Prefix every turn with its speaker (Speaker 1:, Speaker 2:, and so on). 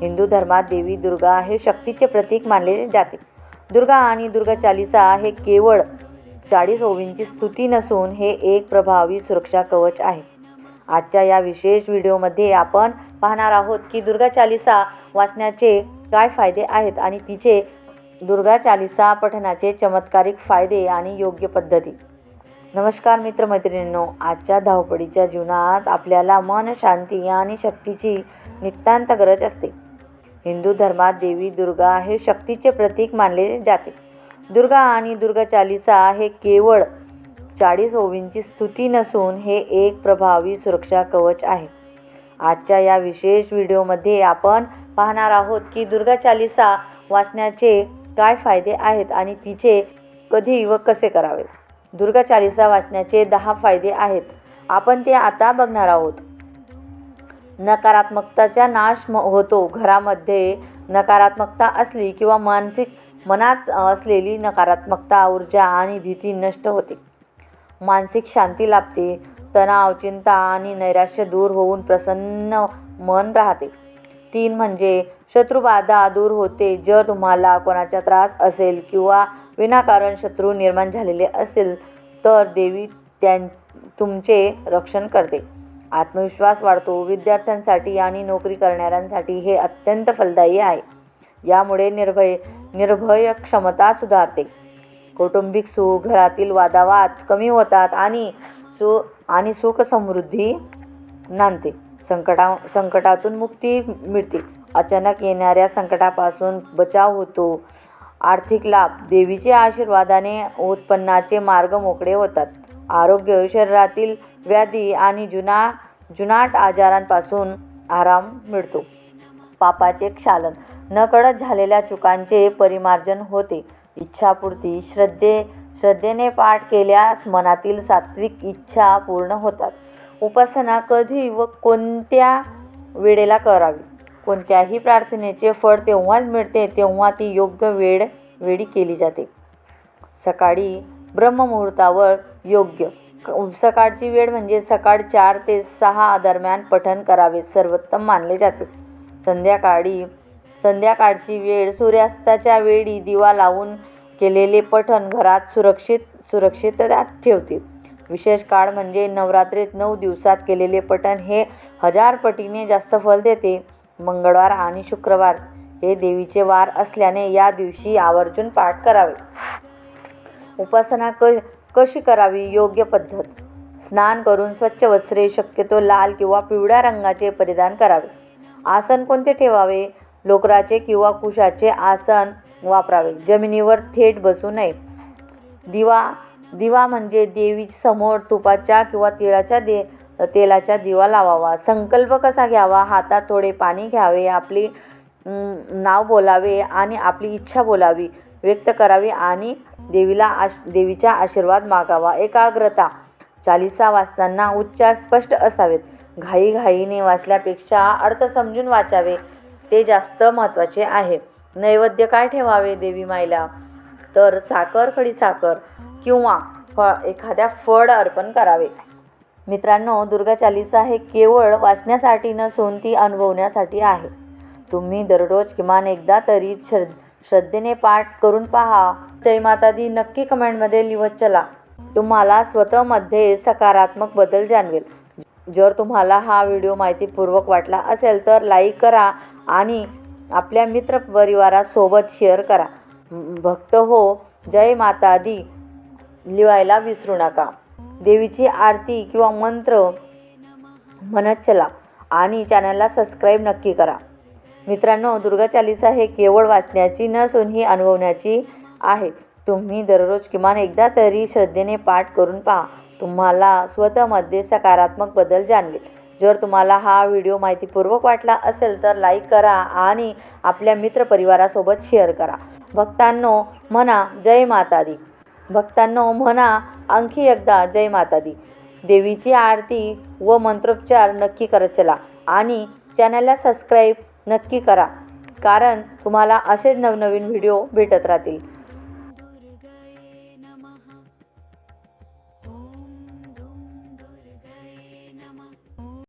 Speaker 1: हिंदू धर्मात देवी दुर्गा हे शक्तीचे प्रतीक मानले जाते. दुर्गा आणि दुर्गा चालिसा हे केवळ चाळीस ओवींची स्तुती नसून हे एक प्रभावी सुरक्षा कवच आहे. आजच्या या विशेष व्हिडिओमध्ये आपण पाहणार आहोत की दुर्गा चालिसा वाचण्याचे काय फायदे आहेत आणि तिचे दुर्गा चालिसा पठणाचे चमत्कारिक फायदे आणि योग्य पद्धती. नमस्कार मित्रमैत्रिणींनो आजच्या धावपळीच्या जीवनात आपल्याला मन शांती आणि शक्तीची नितांत गरज असते. हिंदू धर्मात देवी दुर्गा हे शक्तीचे प्रतीक मानले जाते. दुर्गा आणि दुर्गा चालिसा हे केवळ चाळीस ओवींची स्तुती नसून हे एक प्रभावी सुरक्षा कवच आहे. आजच्या या विशेष व्हिडिओमध्ये आपण पाहणार आहोत की दुर्गा चालिसा वाचण्याचे काय फायदे आहेत आणि तिचे कधी व कसे करावे? दुर्गा चालिसा वाचण्याचे दहा फायदे आहेत. आपण ते आता बघणार आहोत. नकारात्मकताचा नाश म होतो. घरामध्ये नकारात्मकता असली किंवा मानसिक मनात असलेली नकारात्मकता ऊर्जा आणि भीती नष्ट होते. मानसिक शांती लाभते तणाव चिंता आणि नैराश्य दूर होऊन प्रसन्न मन राहते. तीन म्हणजे शत्रुबाधा दूर होते. जर तुम्हाला कोणाचा त्रास असेल किंवा विनाकारण शत्रू निर्माण झालेले असेल तर देवी त्यां तुमचे रक्षण करते. आत्मविश्वास वाढतो. विद्यार्थ्यांसाठी आणि नोकरी करणाऱ्यांसाठी हे अत्यंत फलदायी आहे. यामुळे निर्भय निर्भय क्षमता सुधारते. कौटुंबिक सुख घरातील वादावाद कमी होतात आणि सु आणि सुख समृद्धी नांदते. संकटा संकटातून मुक्ती मिळते. अचानक येणाऱ्या संकटापासून बचाव होतो. आर्थिक लाभ देवीच्या आशीर्वादाने उत्पन्नाचे मार्ग मोकळे होतात. आरोग्य शरीरातील व्याधी आणि जुना जुनाट आजारांपासून आराम मिळतो. पापाचे क्षालन. नकळत झालेल्या चुकांचे परिमार्जन होते. इच्छापूर्ती श्रद्धे श्रद्धेने पाठ केल्यास मनातील सात्विक इच्छा पूर्ण होतात. उपासना कधी व कोणत्या वेळेला करावी? कोणत्याही प्रार्थनेचे फळ तेव्हाच मिळते तेव्हा ती योग्य वेळ वेळी केली जाते. सकाळी ब्रह्ममुहूर्तावर योग्य सकाळची वेळ म्हणजे सकाळ चार ते सहा दरम्यान पठण करावे सर्वोत्तम मानले जाते. संध्याकाळी संध्याकाळची वेळ सूर्यास्ताच्या वेळी दिवा लावून केलेले पठण घरात सुरक्षित सुरक्षितता ठेवते. विशेष काळ म्हणजे नवरात्रीत नऊ दिवसात केलेले पठण हे हजार पटीने जास्त फल देते. मंगळवार आणि शुक्रवार हे देवीचे वार असल्याने या दिवशी आवर्जून पाठ करावे. उपासना क कशी करावी योग्य पद्धत? स्नान करून स्वच्छ वस्त्रे शक्यतो लाल किंवा पिवळ्या रंगाचे परिधान करावे. आसन कोणते ठेवावे? लोकराचे किंवा कुशाचे आसन वापरावे. जमिनीवर थेट बसू नये. दिवा दिवा म्हणजे देवी समोर तुपाच्या किंवा तिळाच्या दे तेलाचा दिवा लावावा. संकल्प कसा घ्यावा? हातात थोडे पाणी घ्यावे आपली नाव बोलावे आणि आपली इच्छा बोलावी. व्यक्त करावी आणि देवीला आश देवीचा आशीर्वाद मागावा. एकाग्रता. चालिसा वाचताना उच्चार स्पष्ट असावेत. घाईघाईने वाचल्यापेक्षा अर्थ समजून वाचावे ते जास्त महत्त्वाचे आहे. नैवेद्य काय ठेवावे देवी माईला? तर साखर खडी साखर किंवा फ एखाद्या फळ अर्पण करावे. मित्रांनो दुर्गा चालिसा हे केवळ वाचण्यासाठी नसून ती अनुभवण्यासाठी आहे. तुम्ही दररोज किमान एकदा तरी छ श्रद्धेने पाठ करून पहा. जय दी नक्की कमेंटमध्ये लिहत चला. तुम्हाला स्वतःमध्ये सकारात्मक बदल जाणवेल. जर तुम्हाला हा व्हिडिओ माहितीपूर्वक वाटला असेल तर लाईक करा आणि आपल्या मित्रपरिवारासोबत शेअर करा. भक्त हो जय माता दी लिहायला विसरू नका. देवीची आरती किंवा मंत्र म्हणत चला आणि चॅनलला सबस्क्राईब नक्की करा. मित्रांनो दुर्गा चालीसा हे केवळ वाचण्याची नसून ही अनुभवण्याची आहे. तुम्ही दररोज किमान एकदा तरी श्रद्धेने पाठ करून पहा. तुम्हाला स्वतःमध्ये सकारात्मक बदल जाणवेल. जर तुम्हाला हा व्हिडिओ माहितीपूर्वक वाटला असेल तर लाईक करा आणि आपल्या मित्रपरिवारासोबत शेअर करा. भक्तांनो म्हणा जय माता दी भक्तांनो म्हणा आणखी एकदा जय माता दी देवीची आरती व मंत्रोपचार नक्की करत चला आणि चॅनलला सबस्क्राईब नक्की करा. कारण तुम्हाला असेच नवनवीन व्हिडिओ भेटत राहतील.